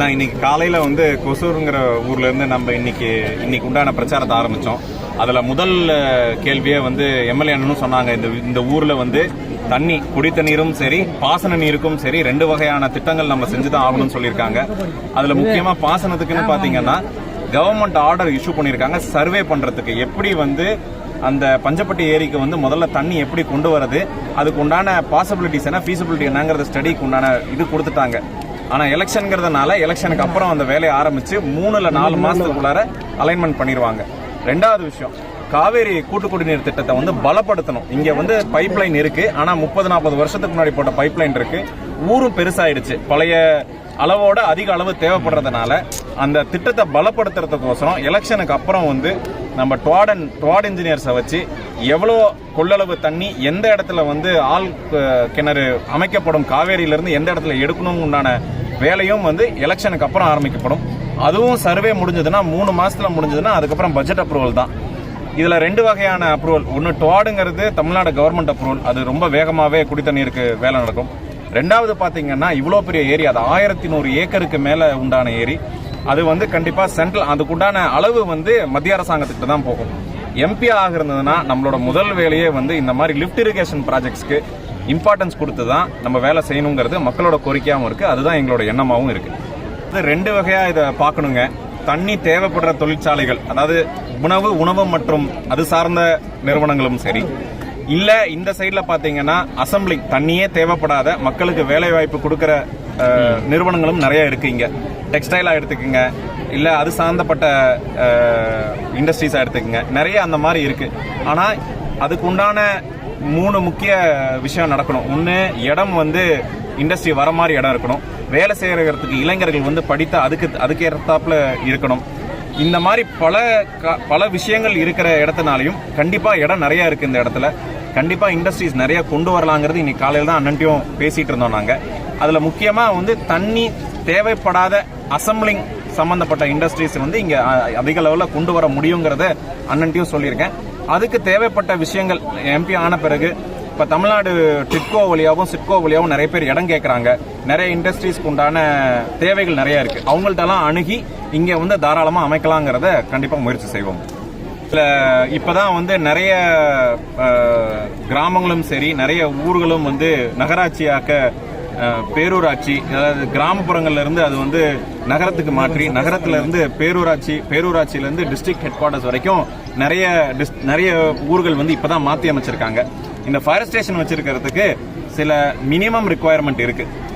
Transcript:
நான் இன்னைக்கு காலையில வந்து கொசூருங்கிற ஊர்ல இருந்து நம்ம இன்னைக்கு இன்னைக்கு உண்டான பிரச்சாரத்தை ஆரம்பிச்சோம். அதுல முதல் கேள்வியே வந்து எம்எல்ஏ அண்ணனும் சொன்னாங்க. இந்த இந்த ஊர்ல வந்து தண்ணி குடி தண்ணீரும் சரி பாசன நீருக்கும் சரி ரெண்டு வகையான திட்டங்கள் நம்ம செஞ்சுதான் ஆகணும்னு சொல்லியிருக்காங்க. அதுல முக்கியமா பாசனத்துக்குன்னு பாத்தீங்கன்னா கவர்மெண்ட் ஆர்டர் இஷ்யூ பண்ணியிருக்காங்க. சர்வே பண்றதுக்கு எப்படி வந்து அந்த பஞ்சப்பட்டி ஏரிக்கு வந்து முதல்ல தண்ணி எப்படி கொண்டு வரது அதுக்கு உண்டான பாசிபிலிட்டிஸ் என்ன ஃபீசிபிலிட்டி என்னங்கிறத ஸ்டடிக்கு உண்டான இது கொடுத்துட்டாங்க. ஆனால் எலெக்ஷனுங்கிறதுனால எலெக்ஷனுக்கு அப்புறம் அந்த வேலையை ஆரம்பித்து மூணுல நாலு மாதத்துக்குள்ளார அலைன்மெண்ட் பண்ணிடுவாங்க ரெண்டாவது விஷயம் காவேரி கூட்டு குடிநீர் திட்டத்தை வந்து பலப்படுத்தணும். இங்கே வந்து பைப் லைன் இருக்குது ஆனால் முப்பது நாற்பது வருஷத்துக்கு முன்னாடி போட்ட பைப் லைன் இருக்குது ஊரும் பெருசாயிடுச்சு. பழைய அளவோட அதிக அளவு தேவைப்படுறதுனால அந்த திட்டத்தை பலப்படுத்துறதுக்கோசரம் எலெக்ஷனுக்கு அப்புறம் வந்து நம்ம டுவாடன் டுவாட் இன்ஜினியர்ஸை வச்சு எவ்வளோ கொள்ளளவு தண்ணி எந்த இடத்துல வந்து ஆள் கிணறு அமைக்கப்படும் காவேரியிலேருந்து எந்த இடத்துல எடுக்கணும் உண்டான வேலையும் வந்து எலெக்ஷனுக்கு அப்புறம் ஆரம்பிக்கப்படும். அதுவும் சர்வே முடிஞ்சதுன்னா மூணு மாதத்தில் முடிஞ்சதுன்னா அதுக்கப்புறம் பட்ஜெட் அப்ரூவல் தான். இதில் ரெண்டு வகையான அப்ரூவல் ஒன்று டுவாடுங்கிறது தமிழ்நாடு கவர்மெண்ட் அப்ரூவல் அது ரொம்ப வேகமாகவே குடித்தண்ணீருக்கு வேலை நடக்கும். ரெண்டாவது பார்த்தீங்கன்னா இவ்வளோ பெரிய ஏரி அது ஆயிரத்தி நூறு ஏக்கருக்கு மேலே உண்டான ஏரி. அது வந்து கண்டிப்பாக சென்ட்ரல் அதுக்குண்டான அளவு வந்து மத்திய அரசாங்கத்துக்கிட்ட தான் போகும். எம்பி ஆகிருந்ததுன்னா நம்மளோட முதல் வேலையே வந்து இந்த மாதிரி லிஃப்ட் இரிகேஷன் ப்ராஜெக்ட்ஸ்க்கு இம்பார்ட்டன்ஸ் கொடுத்து தான் நம்ம வேலை செய்யணுங்கிறது மக்களோட கோரிக்கையாகவும் இருக்குது அதுதான் எங்களோட எண்ணமாகவும் இருக்குது இது ரெண்டு வகையாக இதை பார்க்கணுங்க. தண்ணி தேவைப்படுற தொழிற்சாலைகள் அதாவது உணவு உணவு மற்றும் அது சார்ந்த நிறுவனங்களும் சரி இல்ல இந்த சைடுல பாத்தீங்கன்னா அசம்பிளிங் தண்ணியே தேவைப்படாத மக்களுக்கு வேலை வாய்ப்பு கொடுக்கிற நிறுவனங்களும் நிறைய இருக்கு இங்க. டெக்ஸ்டைலா எடுத்துக்கோங்க. இல்ல அது சார்ந்தப்பட்ட இண்டஸ்ட்ரீஸா எடுத்துக்கோங்க. நிறைய அந்த மாதிரி இருக்கு. ஆனா அதுக்கு உண்டான மூணு முக்கிய விஷயம் நடக்கணும். ஒன்று இடம் வந்து இண்டஸ்ட்ரி வர மாதிரி இடம் இருக்கணும். வேலை செய்யறதுக்கு இளைஞர்கள் வந்து படித்த அதுக்கு அதுக்கு ஏற்றாப்புல இருக்கணும். இந்த மாதிரி பல க- பல விஷயங்கள் இருக்கிற இடத்துனாலையும் கண்டிப்பா இடம் நிறைய இருக்கு இந்த இடத்துல. கண்டிப்பாக இண்டஸ்ட்ரீஸ் நிறைய கொண்டு வரலாங்கிறது இன்னைக்கு காலையில் தான் அண்ணன்ட்டையும் பேசிகிட்டு இருந்தோம் நாங்கள் அதில் முக்கியமாக வந்து தண்ணி தேவைப்படாத அசம்பிளிங் சம்மந்தப்பட்ட இண்டஸ்ட்ரீஸ் வந்து இங்கே அதிக லெவலில் கொண்டு வர முடியுங்கிறத அண்ணன்ட்டையும் சொல்லியிருக்கேன். அதுக்கு தேவைப்பட்ட விஷயங்கள் எம்பி ஆன பிறகு இப்போ தமிழ்நாடு டிட்கோ வழியாகவும் சிட்கோ வழியாகவும் நிறைய பேர் இடம் கேட்குறாங்க நிறைய இண்டஸ்ட்ரீஸ்க்கு உண்டான தேவைகள் நிறைய இருக்குது அவங்கள்ட்டலாம் அணுகி இங்கே வந்து தாராளமாக அமைக்கலாங்கிறத கண்டிப்பாக முயற்சி செய்வோம். இப்பதான் வந்து நிறைய கிராமங்களும் சரி நிறைய ஊர்களும் வந்து நகராட்சியாக்க பேரூராட்சி அதாவது கிராமப்புறங்கள்ல இருந்து அது வந்து நகரத்துக்கு மாற்றி நகரத்துல இருந்து பேரூராட்சி பேரூராட்சியிலேருந்து டிஸ்ட்ரிக்ட் ஹெட் குவார்ட்டர்ஸ் வரைக்கும் நிறைய டிஸ் நிறைய ஊர்கள் வந்து இப்பதான் மாற்றி அமைச்சிருக்காங்க. இந்த ஃபயர் ஸ்டேஷன் வச்சிருக்கிறதுக்கு சில மினிமம் ரிக்குவயர்மெண்ட் இருக்குது